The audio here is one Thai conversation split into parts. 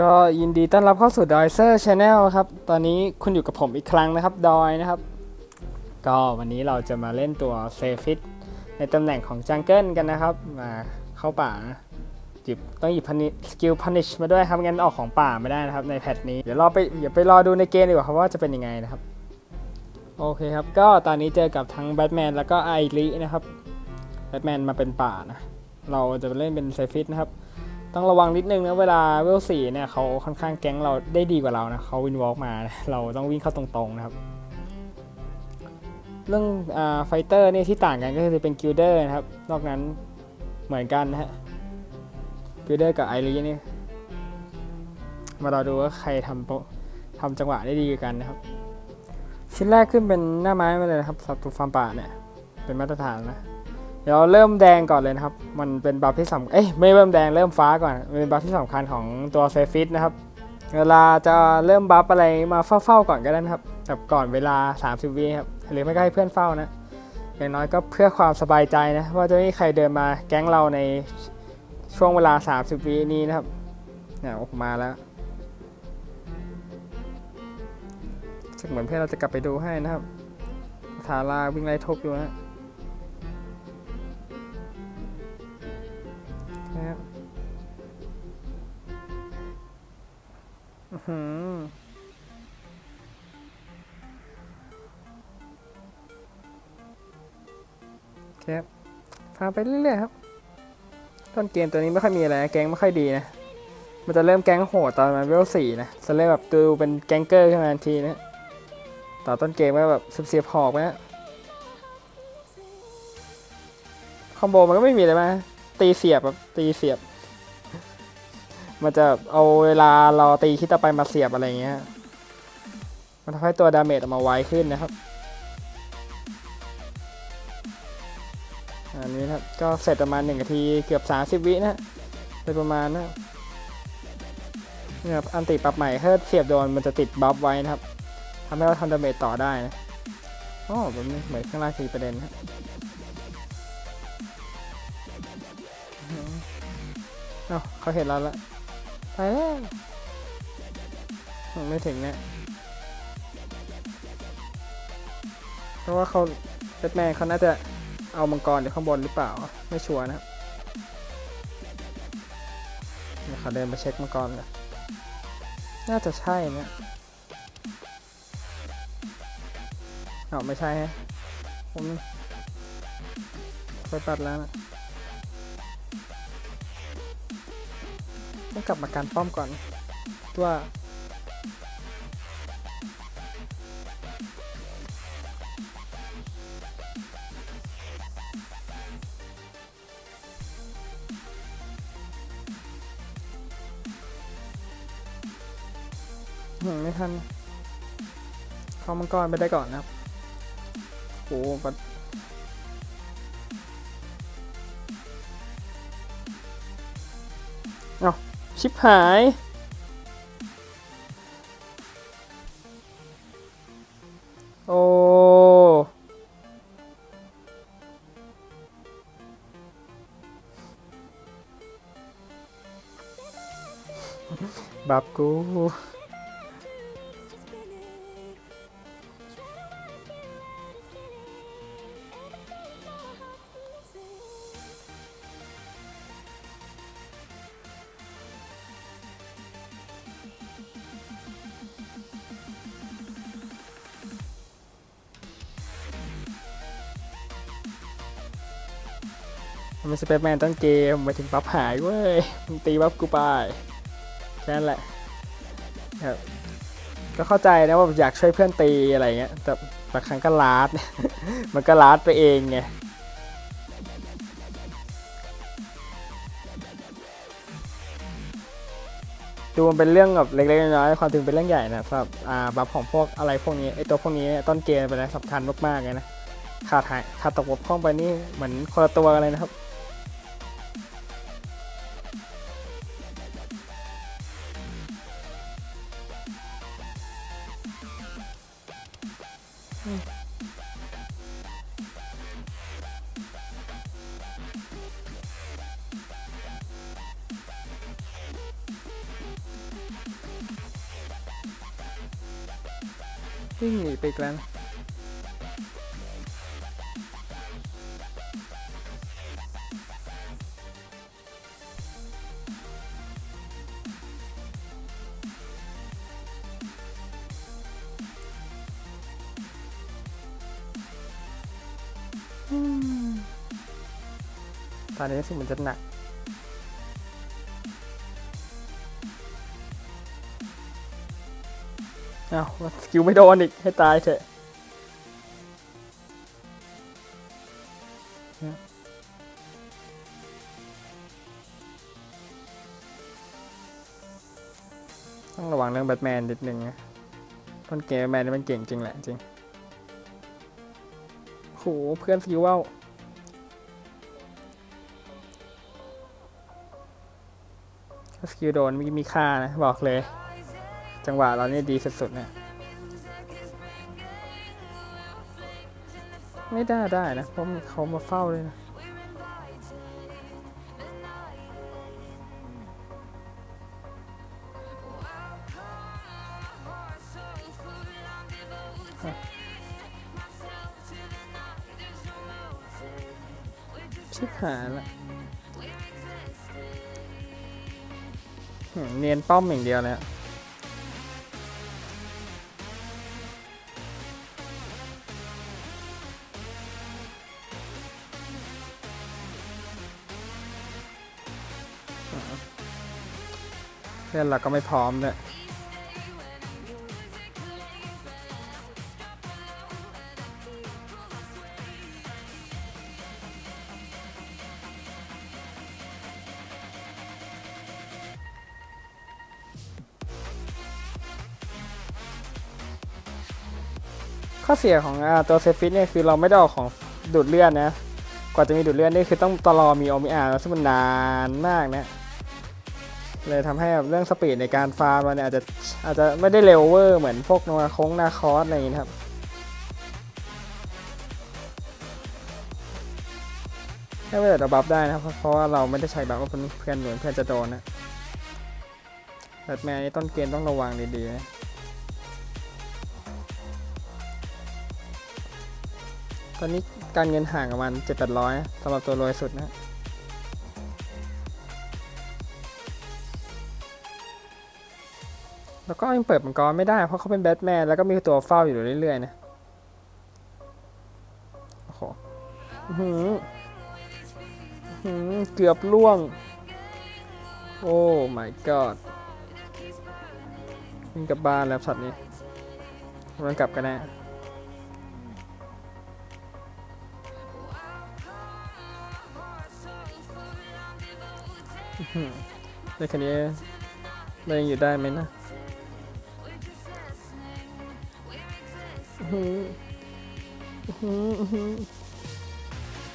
ก็ยินดีต้อนรับเข้าสู่ดอยเซอร์ชาแนลครับ ตอนนี้คุณอยู่กับผมอีกครั้งนะครับ ดอยนะครับ ก็วันนี้เราจะมาเล่นตัวเซฟิตในตำแหน่งของจังเกิลกันนะครับ มาเข้าป่านะหยิบต้องหยิบสกิลพันิชมาด้วยครับงั้นออกของป่าไม่ได้นะครับในแพทนี้ เดี๋ยวรอไปเดี๋ยวไปรอดูในเกมดีกว่าครับว่าจะเป็นยังไงนะครับ โอเคครับ ก็ตอนนี้เจอกับทั้งแบทแมนแล้วก็ไอรินะครับแบทแมนมาเป็นป่านะ เราจะเล่นเป็นเซฟิตนะครับ ต้องระวังนิดนึงนะเวลาเวลสี่เนี่ยเขาค่อนข้างแก๊งเราได้ดีกว่าเรานะเขาวินวอล์กมาเราต้องวิ่งเข้าตรงๆนะครับ เรื่องอ่าไฟเตอร์เนี่ยที่ต่างกันก็คือเป็นกิลเดอร์นะครับ นอกนั้นเหมือนกันนะฮะกิลเดอร์กับไอรีนี่มาเราดูว่าใครทำโปทำจังหวะได้ดีกันนะครับ ชิ้นแรกขึ้นเป็นหน้าไม้มาเลยนะครับสำหรับตัวฟาร์มป่าเนี่ยเป็นมาตรฐานนะ ดี๋ยวเริ่มแดงก่อนเลยนะครับ มันเป็นบัฟที่สำเอ้ยไม่เริ่มแดงเริ่มฟ้าก่อน เป็นบัฟที่สำคัญของตัวเซฟิตนะครับ เวลาจะเริ่มบัฟอะไรมาเฝ้าๆก่อนก็ได้นะครับแบบก่อนเวลา 30วิครับ หรือไม่ก็ให้เพื่อนเฝ้านะ อย่างน้อยก็เพื่อความสบายใจนะ ว่าจะไม่มีใครเดินมาแก๊งเราในช่วงเวลา 30วินี้นะครับเนี่ยออกมาแล้วสึกเหมือนเพื่อนเราจะกลับไปดูให้นะครับทาราวิ่งไล่ทบอยู่นะ หือโอเคครับฟาไปเรื่อยๆครับ ต้นเกมตัวนี้ไม่ค่อยมีอะไรนะแก๊งไม่ค่อยดีนะ มันจะเริ่มแก๊งโหดตอนมันเวลสี่นะ จะเริ่มแบบดูเป็นแก๊งเกอร์ขึ้นมาทันทีนะ ต่อต้นเกมก็แบบเสียบหอกนะคอมโบมันก็ไม่มีอะไรมา ตีเสียบแบบตีเสียบ มันจะเอาเวลาเราตีคิดต่อไปมาเสียบอะไรเงี้ย มันทำให้ตัวดาเมจออกมาไวขึ้นนะครับ อันนี้ครับ ก็เสร็จประมาณ1นาทีเกือบ 30 วินะโดยประมาณนะนี่ครับอันติปรับใหม่ถ้าเสียบโดนมันจะติดบัฟไว้นะครับทำให้เราทำดาเมจต่อได้นะอ๋อแบบนี้เหมือนข้างล่างทีประเด็นนะครับเอ้าเขาเห็นเราแล้ว ไปแล้วไม่ถึงเนี่ยเพราะว่าเขาแบทแมนเขาน่าจะเอามังกรอยู่ข้างบนหรือเปล่า ไม่ชัวร์นะครับเดี๋ยวเขาเดินมาเช็คมังกรกันน่าจะใช่นะเอาไม่ใช่ฮะผมไปตัดแล้วนะ ต้องกลับมาการป้อมก่อนว่าหืมไม่ทันเข้ามังกรไปได้ก่อนนะครับโอ้โห ชิบหาย โอ้บับกู มันเป็นสเปซแมนต้นเกมมาถึงบัฟหายเว้ยมึงตีบัฟกูไปแค่นั้นแหละครับก็เข้าใจนะว่าอยากช่วยเพื่อนตีอะไรเงี้ยแต่บางครั้งก็ลาด มันก็ลาดไปเองไงดูมันเป็นเรื่องแบบเล็กๆน้อยๆความจริงเป็นเรื่องใหญ่นะสำหรับอ่าบัฟของพวกอะไรพวกนี้ไอตัวพวกนี้ต้นเกมเป็นอะไรสำคัญมากๆเลยนะขาดหายขาดตกบกพร่องไปนี่เหมือนคนละตัวกันเลยนะครับ กแล้วนะตอนนี้รู้สึกเหมันจะหนัก เอ้าสกิลไม่โดนอีก ให้ตายเถอะต้องระวังเรื่องแบทแมนนิดนึงนะต้นเกมแบทแมนนี่มันเก่งจริงแหละจริงโหเพื่อนสกิลว่าวถ้าสกิลโดนมีมีค่านะ บอกเลย จังหวะเรานี่ดีสุดๆเนะไม่ได้ได้นะเพราะเขามาเฝ้าเลยนะชิบหายละเนียนป้อมอย่างเดียวเลยอะ พื่อนเราก็ไม่พร้อมด้วยข้อเสียของอตัวเซฟิตเนี่ยคือเราไม่ได้ออกของดูดเลือดนะ กว่าจะมีดูดเลือดนี่คือต้องตลอมีโอมิอาร์ซึ่งมันนานมากนะ เลยทำให้เรื่องสปีดในการฟาร์มเราเนี่ยอาจจะอาจจะไม่ได้เร็วเวอร์เหมือนพวกนัวโค้งนาคอสอะไรอย่างนี้ครับแค่ไม่ได้บัฟได้นะครับเพราะเพราะว่าเราไม่ได้ใช้บัฟว่าเพื่อนหนุนเพื่อนจะโดนนะแบทแมนนี่ต้นเกมต้องระวังดีๆนะตอนนี้การเงินห่างประมาณเจ็ดแปดร้อยสำหรับตัวรวยสุดนะ แล้วก็ยังเปิดมังกรไม่ได้เพราะเขาเป็นแบทแมนแล้วก็มีตัวเฝ้าอยู่เรื่อยๆนะโอ้โหหืออื้อหือเกือบล่วง โอ้ my god วิ่งกลับบ้านแล้วสัตว์นี้มันกลับกันแน่อื้อหือในคันนี้เรายังอยู่ได้ไหมนะ หืออือหืออือหื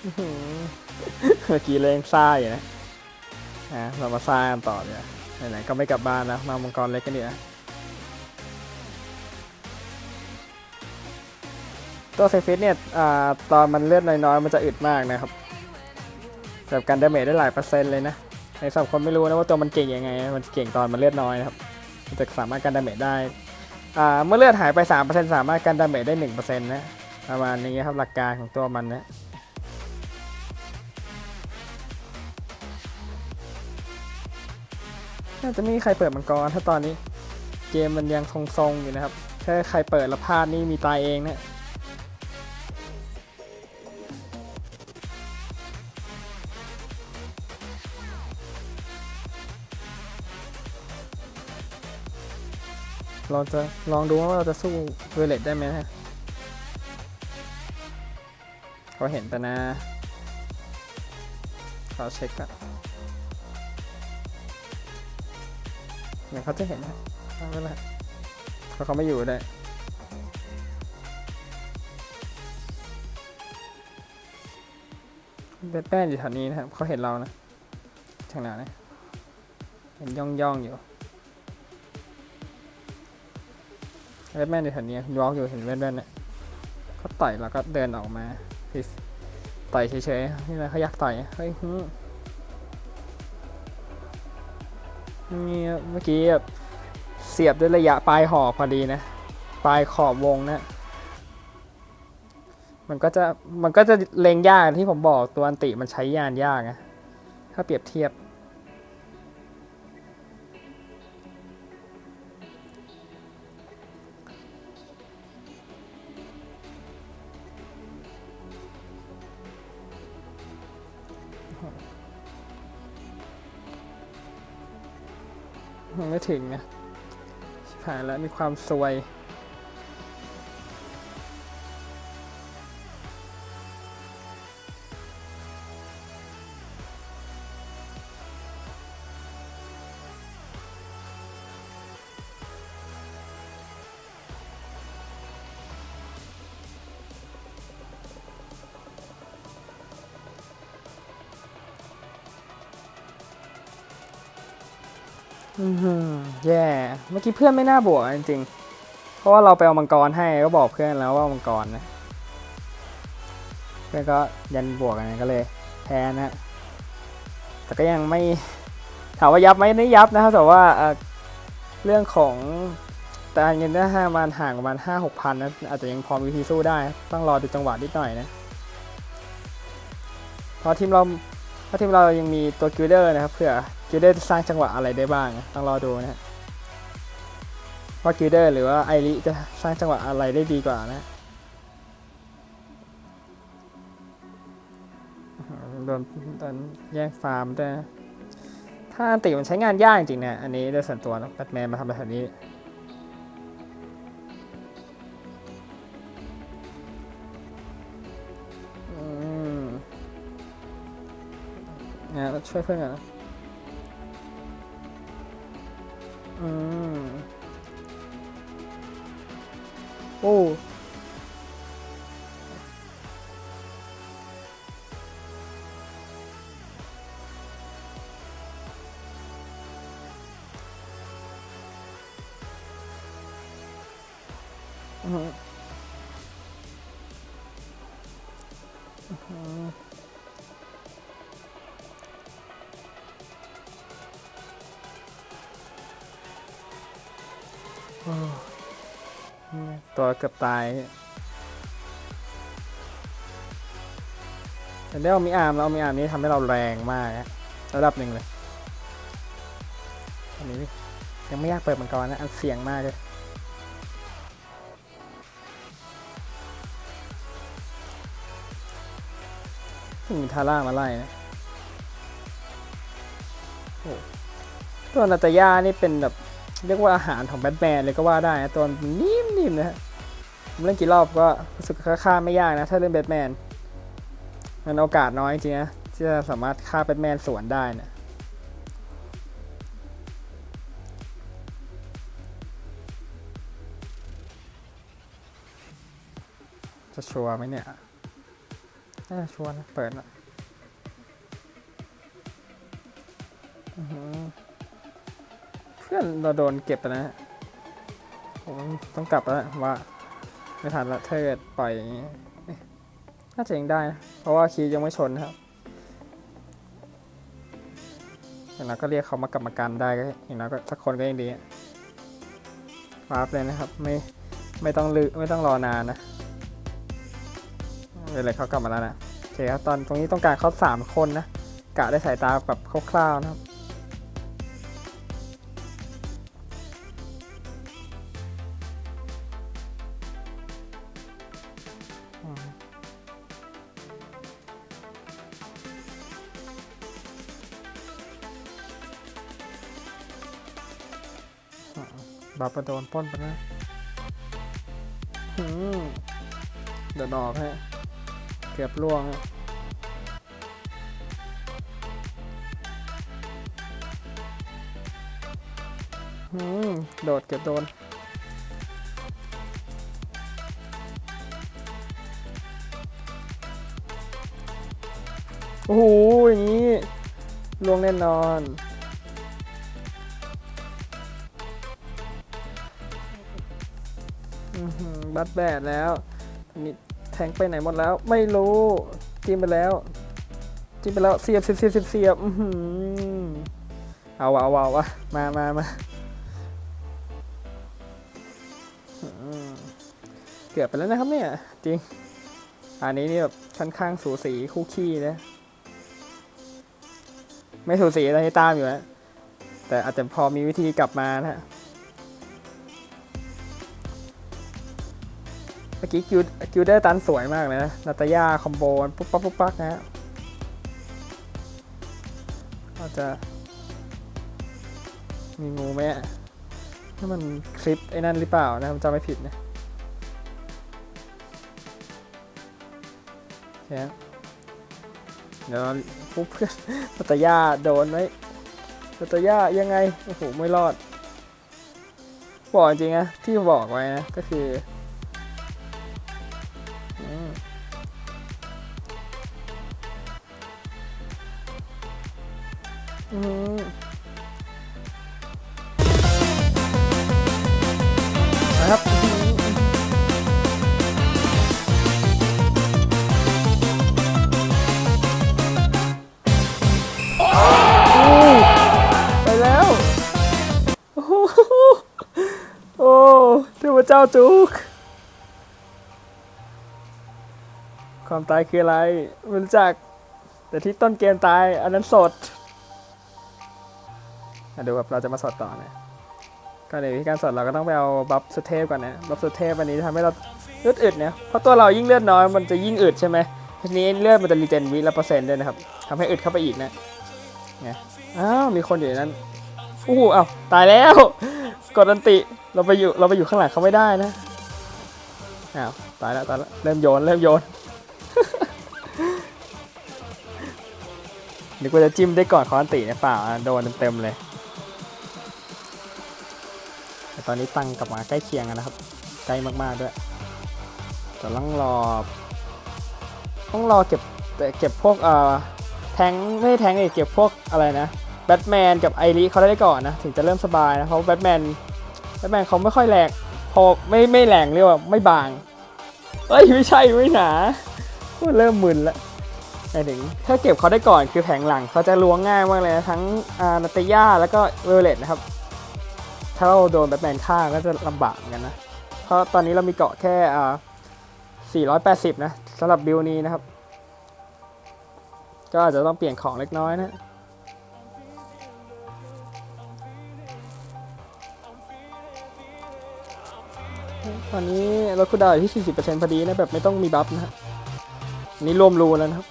อหือเมื่อกี้เล่งซ่าอยู่นะอะเรามาซ่ากันต่อเนี่ยไหนๆก็ไม่กลับบ้านแล้วมามังกรเล็กกันเดี๋ยตัวเซฟิตเนี่ยอตอนมันเลือดน้อยๆ มันจะอึดมากนะครับแบบการดาเมจได้หลายเปอร์เซ็นต์เลยนะ ในสำหรับคนไม่รู้นะว่าตัวมันเก่งยังไง มันเก่งตอนมันเลือดน้อยนะครับ มันจะสามารถการดาเมจได้ เมื่อเลือดหายไป 3%สามารถกันดาเมจได้ 1%นะประมาณนี้ครับหลักการของตัวมันนะน่าจะไม่มีใครเปิดมังกรถ้าตอนนี้เกมมันยังทรงๆอยู่นะครับ ถ้าใครเปิดแล้วพลาดนี่มีตายเองนะ เราจะลองดูว่าเราจะสู้เวเลตได้ไหมนะเขาเห็นแต่นะเขอเช็คก่อนเดี๋ยเขาจะเห็นนะไม่เป็นไรเพราะเขาไม่อยู่ได้แบทแมนอยู่แถวนี้นะครับเขาเห็นเรานะทางไหนนะเห็นย่องย่องๆอยู่ แบทแมนอยู่แถวนี้วอล์กอยู่เห็นแบทแมนเนี่ยเขาต่อยแล้วก็เดินออกมาคือต่อยเฉยๆนี่แหละเขาอยากต่อยเฮ้ยนี่เมื่อกี้แบบเสียบด้วยระยะปลายหอกพอดีนะ ปลายขอบวงนะ มันก็จะมันก็จะเล็งยากที่ผมบอกตัวอันติมันใช้ยานยากนะถ้าเปรียบเทียบ ไม่ถึงนะผ่านแล้วมีความซวย กี้เพื่อนไม่น่าบวกจริงๆ เพราะว่าเราไปเอามังกรให้ก็บอกเพื่อนแล้วว่ามังกรนะ เพื่อนก็ยันบวกกันก็เลยแพ้นะ แต่ก็ยังไม่ถามว่ายับไหมไม่ยับนะครับแต่ว่าเรื่องของแต่เงินได้ห้ามันห่างประมาณห้าหกพันนะอาจจะยังพอมีวิธีสู้ได้ ต้องรอดูจังหวะนิดหน่อยนะเพราะทีมเราเพราะทีมเรายังมีตัวกิลเดอร์นะครับเผื่อกิลเดอร์จะสร้างจังหวะอะไรได้บ้าง ต้องรอดูนะฮะ ว่ากิลเดอร์หรือว่าไอริจะสร้างจังหวะอะไรได้ดีกว่านะโดนโดนแย่งฟาร์มด้วยถ้าอันติมันใช้งานยากจริงๆนะ อันนี้โดยส่วนตัวนะแบทแมนมาทำแบบนี้อืมนี่ยเราช่วยเพื่อนกันนะอืม โเกือบตายแต่ได้เอามีอาร์มแล้วเอามีอาร์มนี้ทำให้เราแรงมากนะระดับหนึ่งเลยอันนี้ยังไม่อยากเปิดมังกรนะ อันเสี่ยงมากเลยมีทาร่ามาไล่นะตัวนาตายานี่เป็นแบบเรียกว่าอาหารของแบทแมนเลยก็ว่าได้นะตัวนนิ่มๆนะฮะ ผมเล่นกี่รอบก็รู้สึกค่าไม่ยากนะ ถ้าเล่นแบทแมน มันโอกาสน้อยจริงนะที่จะสามารถฆ่าแบทแมนสวนได้นะจะชัวร์ไหมเนี่ยน่าจะชัวร์นะ เปิดนะเพื่อนเราโดนเก็บไปนะฮะผมต้องกลับแล้วว่า ไม่ทันละถ้าเกิดปล่อยอย่างนี้น่าจะยังได้นะเพราะว่าคียังไม่ชนนะครับอย่างน้อยก็เรียกเขามากรรมการได้ก็อย่างน้อยก็สักคนก็ยังดีฟาบเลยนะครับ ไม่ไม่ต้องลืไม่ต้องรอนานนะไม่เป็นไรเขากลับมาแล้วนะโอเคครับตอนตรงนี้ต้องการเขาสามคนนะกะได้สายตาแบบคร่าวๆนะครับ บาปโดนป้นไปนะหืมเดี๋ยวดอกฮะ เกือบล่วงฮะหืมโดดเกือบโดนโอ้โหอย่างนี้ลวงแน่นอน บัตแบดแล้วนนี้แทงไปไหนหมดแล้ว ไม่รู้จิ้มไปแล้วจิ้มไปแล้วเสียบเสียบเสียบเสียบเสียบอื้อหือเอาวะเอาวะเอาวะมามามาเกือบไปแล้วนะครับเนี่ยจริง อันนี้นี่แบบค่อนข้างสูสีคู่ขี้นะไม่สูสีอะไรตามอยู่นะแต่อาจจะพอมีวิธีกลับมานะฮะ มื่อกี้กิวกิวเดอร์ตันสวยมากเลยนะนาตายาคอมโบนปุ๊บปั๊บปุ๊บปั๊บนะฮะอาจะ มีงูไหมอะถ้ามันคลิปไอ้นั่นหรือเปล่านะผมจำไม่ผิดนะโอเคครับเดี๋ยวพวกเพื่อนปัตยาโดนไหมปัตยายังไง โอ้โห ไม่รอด บอกจริงนะที่บอกไว้นะ ก็คือ จ้าจุก ความตายคืออะไรไม่รู้จัก แต่ที่ต้นเกมตาย อันนั้นสดอะดูแบบเราจะมาสดต่อนะก็ในวิธีการสดเราก็ต้องไปเอาบัฟสุดเทพก่อนนะ บัฟสุดเทพอันนี้ทำให้เราเลือดอึดเนี่ยเพราะตัวเรายิ่งเลือดน้อยมันจะยิ่งอึดใช่ไหมทีนี้เลือดมันจะรีเจนวิละเปอร์เซ็นต์ด้วยนะครับทำให้อึดเข้าไปอีกนะไงอ้าวมีคนอยู่ในนั้นอู้อ้าวตายแล้ว กดอันติ เราไปอยู่เราไปอยู่ข้างหลังเขาไม่ได้นะอ้าวตายแล้วตายแล้วเริ่มโยนเริ่มโยนนึกว่าจะจิ้มได้ก่อนเขาอันติเนี่ยเปล่าโดนเต็มๆเลยแต่ตอนนี้ตังกลับมาใกล้เคียงกันนะครับ ใกล้มากๆด้วยแต่ต้องรอต้องรอเก็บแต่เก็บพวกเอ่อแทงไม่แทงเลยเก็บพวกอะไรนะแบทแมนกับไอริเขาได้ก่อนนะ ถึงจะเริ่มสบายนะ เพราะแบทแมน แบทแมนเขาไม่ค่อยแรงพอไม่ไม่แรงเรียกว่าไม่บางเอ้ยไม่ใช่ไม่หนาเริ่มมึนละหมายถึงถ้าเก็บเขาได้ก่อนคือแผงหลังเขาจะล้วงง่ายมากเลยนะทั้งอานาตยาแล้วก็เวเลตนะครับ ถ้าเราโดนแบทแมนฆ่าก็จะลำบากกันนะ เพราะตอนนี้เรามีเกาะแค่อ่า480 นะสำหรับบิลนี้นะครับ ก็อาจจะต้องเปลี่ยนของเล็กน้อยนะ ตอนนี้เราคูดาวอยู่ที่ 40%พอดีนะแบบไม่ต้องมีบัฟนะฮะนนี้รวมรูแล้วนะครับ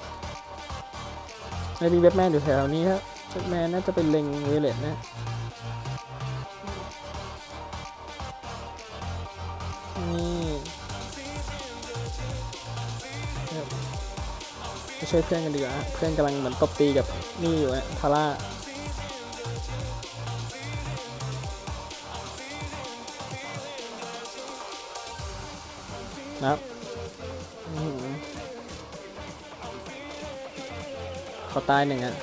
ไม่มีแบแมนอยู่แถวนี้ครับแบแมนน่าจะเป็นเล็งเวเลตนะนี่ไปช่วยเพื่อนกันดีกว่าเพื่อนกำลังเหมือนตบตีกับนี่อยู่นะทาร่า นะครับเขาตายหนึ่งอะ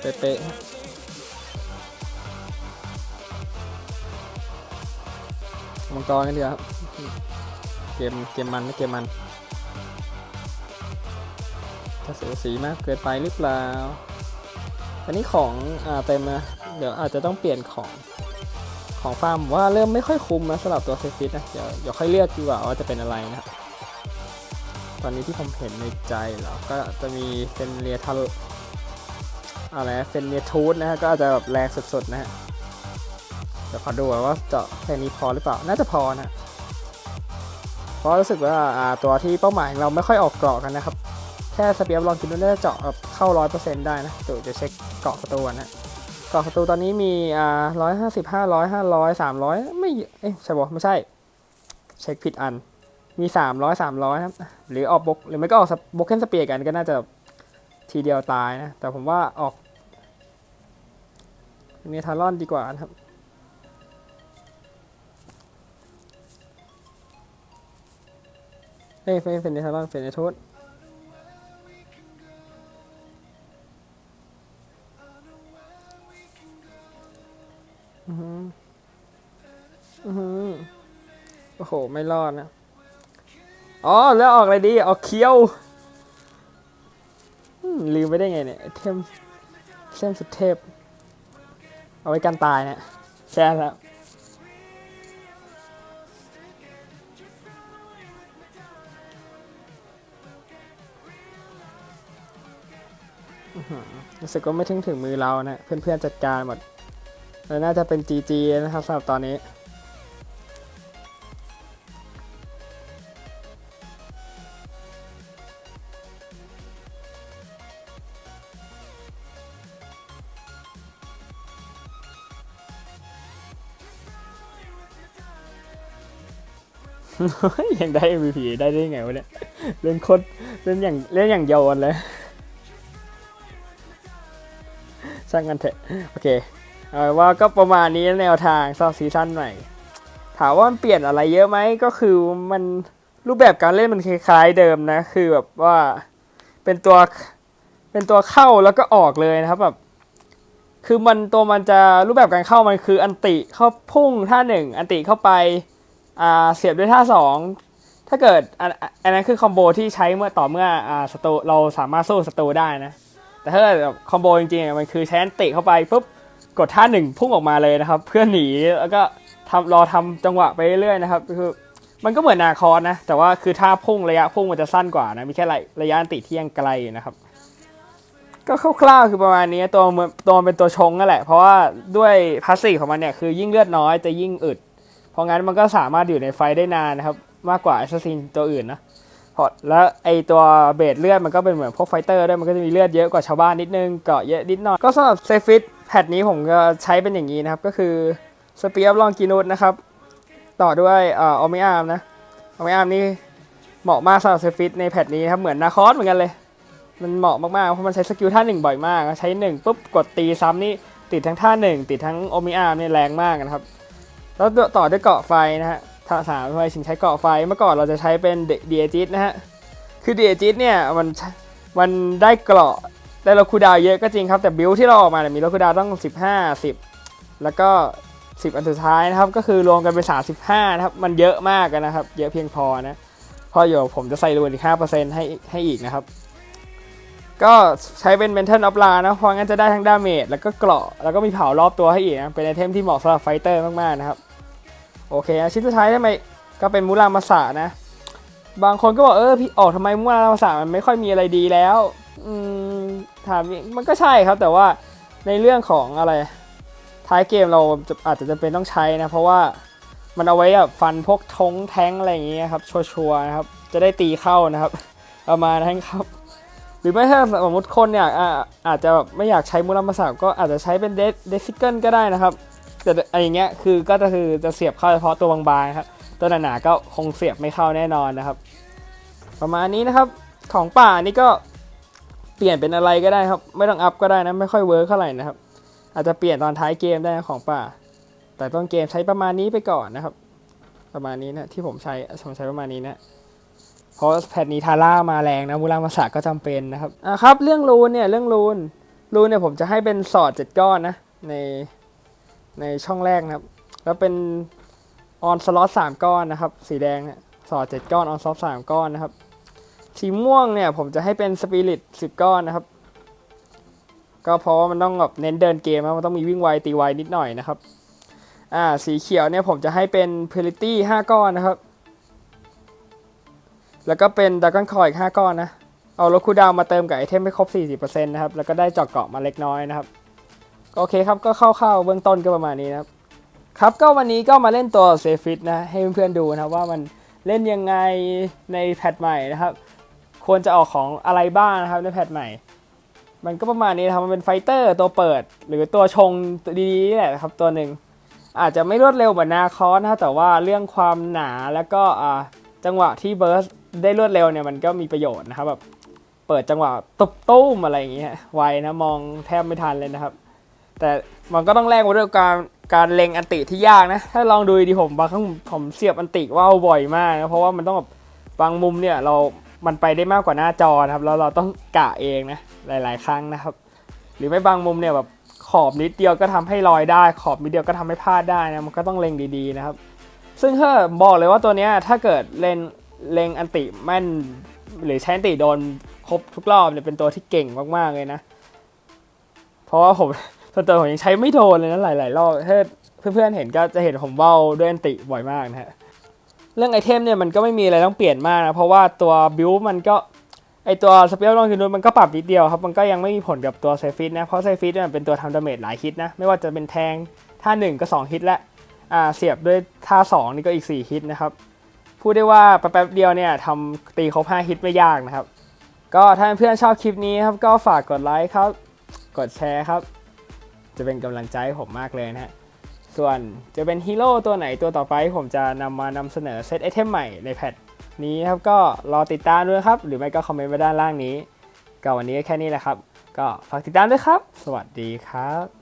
เป๊ะๆฮะมังกรกันดีกว่าครับ เกม เกมมันไม่เกมมัน ถ้าสูสีมากเกินไปหรือเปล่าอันนี้ของ อ่า เต็มนะ เดี๋ยวอาจจะต้องเปลี่ยนของของฟาร์มว่าเริ่มไม่ค่อยคุ้มนะสำหรับตัวเซฟิตนะเดี๋ยวเดี๋ยวค่อยเลือกดีกว่าว่าจะเป็นอะไรนะครับตอนนี้ที่ผมเห็นในใจเรอก็จะมีเฟนเรียทัลอะไรเฟนเรียทูดนะฮะก็อาจจะแบบแรงสุดๆนะฮะเดี๋ยวขอดูว่าเจาะแค่นี้พอหรือเปล่าน่าจะพอนะเพราะรู้สึกว่าตัวที่เป้าหมายของเราไม่ค่อยออกเกราะกันนะครับแค่สเปียร์ลองกินน่าจะเจาะเข้าร้อยเปอร์เซ็นต์ได้นะเดี๋ยวจะเช็คเกราะศัตรูก่อนะ กราะศัตรูตอนนี้มีอ่าร้อยห้าสิบห้าร้อยห้าร้อยสามร้อยไม่เยอะเอ๊ะใช่ปะไม่ใช่ เช็คผิดอัน มีสามร้อยสามร้อยครับ หรือออกบกหรือไม่ก็ออกบกเคนสเปียร์กันก็น่าจะทีเดียวตายนะ แต่ผมว่าออกเนทารอนดีกว่านะครับเฮ้ยเฟนเฟนในทางล่างเฟนในโทษ อืออือโอ้โห ไม่รอดนะ อ๋อ แล้วออกอะไรดี ออกเคียวอืมลืมไปได้ไงเนี่ยเทมเทมสุดเทพ เอาไว้กันตายเนะแช่แล้วรู้สึกว่าไม่ถึงถึงมือเรานะ เพื่อนๆจัดการหมด แล้วน่าจะเป็น GG นะครับสำหรับตอนนี้ ยังได้ MVP ได้ได้ไงวะเนี่ย เล่นโคตรเล่นอย่างเล่นอย่างโยนเลยช่างกันเถอะ โอเค เอาว่าก็ประมาณนี้แนวทางสำหรับซีซั่นใหม่ ถามว่ามันเปลี่ยนอะไรเยอะไหมก็คือมันรูปแบบการเล่นมันคล้ายๆเดิมนะ คือแบบว่าเป็นตัวเป็นตัวเข้าแล้วก็ออกเลยนะครับแบบคือมันตัวมันจะรูปแบบการเข้ามันคืออันติเข้าพุ่งท่าหนึ่งอันติเข้าไปอ่าเสียบด้วยท่าสองถ้าเกิดอันอันนั้นคือคอมโบที่ใช้เมื่อต่อเมื่ออ่าศัตรูเราสามารถสู้ศัตรูได้นะ แต่ถ้าแบบคอมโบจริงๆอะมันคือใช้อันติเข้าไปปุ๊บ กดท่าหนึ่งพุ่งออกมาเลยนะครับ เพื่อหนีแล้วก็ทำรอทำจังหวะไปเรื่อยๆนะครับคือมันก็เหมือนนาคอนนะ แต่ว่าคือท่าพุ่งระยะพุ่งมันจะสั้นกว่านะ มีแค่ระระยะอันติที่ยังไกลนะครับ ก็คร่าวๆคือประมาณนี้ตัวมันตัวเป็นตัวชงนั่นแหละ เพราะว่าด้วยพาสซีฟของมันเนี่ยคือยิ่งเลือดน้อยจะยิ่งอึด เพราะงั้นมันก็สามารถอยู่ในไฟได้นานนะครับ มากกว่าแอสซัสซินตัวอื่นนะพราะแล้วไอตัวเบสเลือดมันก็เป็นเหมือนพวกไฟเตอร์ด้วยมันก็จะมีเลือดเยอะกว่าชาวบ้านนิดนึงเกาะเยอะนิดหน่อยก็สำหรับเซฟิต แพทนี้ผมก็ใช้เป็นอย่างนี้นะครับ ก็คือสเปียร์ลองกินุสนะครับ ต่อด้วยเอ่อออมิอาร์มนะออมิอาร์มนี่เหมาะมากสำหรับเซฟิตในแพทนี้นครับเหมือนนาคอสเหมือนกันเลย มันเหมาะมากๆเพราะมันใช้สกิลท่าหนึ่งบ่อยมาก ใช้หนึ่งปุ๊บกดตีซ้ำนี่ติดทั้งท่าหนึ่งติดทั้งโอมิอาร์นี่แรงมากนะครับ แล้วต่อด้วยเกาะไฟนะฮะท่าสามทำไมถึงใช้เกาะไฟเมื่อก่อนเราจะใช้เป็นเดียจิตนะฮะคือเดียจิตเนี่ยมันมันได้เกราะ ได้ลดคูดาวเยอะก็จริงครับแต่บิลที่เราออกมาเนี่ยมีลดคูดาวต้อง 15 10 แล้วก็ 10 อันสุดท้ายนะครับ ก็คือรวมกันเป็น 35 นะครับ มันเยอะมากนะครับ เยอะเพียงพอนะเพอเดี๋ยวผมจะใส่รูนอีก 5%ให้ให้อีกนะครับ ก็ใช้เป็น Mental of La นะเพราะงั้นจะได้ทั้งดาเมจแล้วก็เกราะแล้วก็มีเผารอบตัวให้อีกนะเป็นไอเทมที่เหมาะสำหรับไฟเตอร์มากๆนะครับโอเคนะชิ้นสุดท้ายทำไมก็เป็นมูรามาสะนะ บางคนก็บอกเออพี่ออกทำไมมูรามาสะมันไม่ค่อยมีอะไรดีแล้ว อืม ถามมันก็ใช่ครับแต่ว่าในเรื่องของอะไรท้ายเกมเราอาจจะจำเป็นต้องใช้นะ เพราะว่ามันเอาไว้แบบฟันพวกทงแท้งอะไรอย่างเงี้ยครับชัวร์ๆนะครับจะได้ตีเข้านะครับประมาณนั้นครับ หรือไม่ถ้าสมมติคนเนี่ยอาจจะแบบไม่อยากใช้มูลมาสาก็อาจจะใช้เป็นเดเดซิเกิลก็ได้นะครับ แต่อะไรเงี้ยคือก็จะคือจะเสียบเข้าเฉพาะตัวบางๆครับตัวหนาๆก็คงเสียบไม่เข้าแน่นอนนะครับ ประมาณนี้นะครับของป่านี่ก็ เปลี่ยนเป็นอะไรก็ได้ครับ ไม่ต้องอัพก็ได้นะ ไม่ค่อยเวิร์คเท่าไหร่นะครับ อาจจะเปลี่ยนตอนท้ายเกมได้นะของป่า แต่ต้นเกมใช้ประมาณนี้ไปก่อนนะครับ ประมาณนี้นะที่ผมใช้ผมใช้ประมาณนี้นะเพราะแพทนี้ทาร่ามาแรงนะมูรามาสะก็จำเป็นนะครับอะครับ เรื่องรูนเนี่ยเรื่องรูนรูนเนี่ยผมจะให้เป็นสอดเจ็ดก้อนนะในในช่องแรกนะครับ แล้วเป็นออนสล็อตสามก้อนนะครับ สีแดงเนี่ยสอดเจ็ดก้อนออนสล็อตสามก้อนนะครับ สีม่วงเนี่ยผมจะให้เป็นสปิริตสิบก้อนนะครับ ก็เพราะว่ามันต้องแบบเน้นเดินเกมนะมันต้องมีวิ่งไวตีไวนิดหน่อยนะครับอ่าสีเขียวเนี่ยผมจะให้เป็นเพลิตี้ห้าก้อนนะครับ แล้วก็เป็นดากอนคอยอีก5ก้อนนะ เอาลดคูดาวมาเติมกับไอเทมให้ครบ 40%นะครับ แล้วก็ได้จาะเกาะมาเล็กน้อยนะครับ โอเคครับก็เข้าๆเบื้องต้นก็ประมาณนี้นะครับ ครับก็วันนี้ก็มาเล่นตัวเซฟิตนะ ให้เพื่อนๆดูนะว่ามันเล่นยังไงในแพทใหม่นะครับ ควรจะออกของอะไรบ้างนะครับในแพทใหม่ มันก็ประมาณนี้นะครับมันเป็นไฟเตอร์ตัวเปิด หรือตัวชงดีๆนี่แหละครับตัวหนึ่งอาจจะไม่รวดเร็วเหมือนนาคอสนะแต่ว่าเรื่องความหนาแล้วก็อ่าจังหวะที่เบิร์สได้รวดเร็วเนี่ยมันก็มีประโยชน์นะครับแบบเปิดจังหวะตุบตุ้มอะไรอย่างเงี้ยไวนะมองแทบไม่ทันเลยนะครับ แต่มันก็ต้องแลกมาด้วยการการเล็งอันติที่ยากนะ ถ้าลองดูดีผมบางครั้งผมเสียบอันติว่าวบ่อยมากนะเพราะว่ามันต้องแบบบางมุมเนี่ยเรา มันไปได้มากกว่าหน้าจอนะครับ แล้วเราต้องกะเองนะ หลาย ๆ ครั้งนะครับ หรือไม่บางมุมเนี่ยแบบขอบนิดเดียวก็ทำให้ลอยได้ ขอบนิดเดียวก็ทำให้พลาดได้นะมันก็ต้องเล็งดีๆนะครับ ซึ่งถ้าบอกเลยว่าตัวเนี้ยถ้าเกิดเล็งเล็งอันติแม่นหรือใช้อันติโดนครบทุกรอบเนี่ยเป็นตัวที่เก่งมากๆเลยนะ เพราะว่าผมส่วนตัวผมยังใช้ไม่โดนเลยนะหลายๆรอบถ้าเพื่อนๆเห็นก็จะเห็นผมเบ้าด้วยอันติบ่อยมากนะฮะ เรื่องไอเทมเนี่ยมันก็ไม่มีอะไรต้องเปลี่ยนมากนะ เพราะว่าตัวบิวมันก็ไอตัวสเปียลลองจูนูมันก็ปรับนิดเดียวครับ มันก็ยังไม่มีผลกับตัวไซฟิตนะ เพราะไซฟิตเนี่ยมันเป็นตัวทำดาเมจหลายฮิตนะ ไม่ว่าจะเป็นแทงท่าหนึ่งก็ 2 ฮิตและอ่าเสียบด้วยท่า 2 นี่ก็อีก 4 ฮิตนะครับ พูดได้ว่าแป๊บเดียวเนี่ยทำตีครบ5ฮิตไม่ยากนะครับ ก็ถ้าเพื่อนๆชอบคลิปนี้ครับ ก็ฝากกดไลค์ครับ กดแชร์ครับ จะเป็นกำลังใจให้ผมมากเลยนะฮะ ส่วนจะเป็นฮีโร่ตัวไหนตัวต่อไปผมจะนำมานำเสนอเซตไอเทมใหม่ในแพทนี้ครับก็รอติดตามด้วยครับ หรือไม่ก็คอมเมนต์ไว้ด้านล่างนี้ ก็วันนี้ก็แค่นี้แหละครับ ก็ฝากติดตามด้วยครับ สวัสดีครับ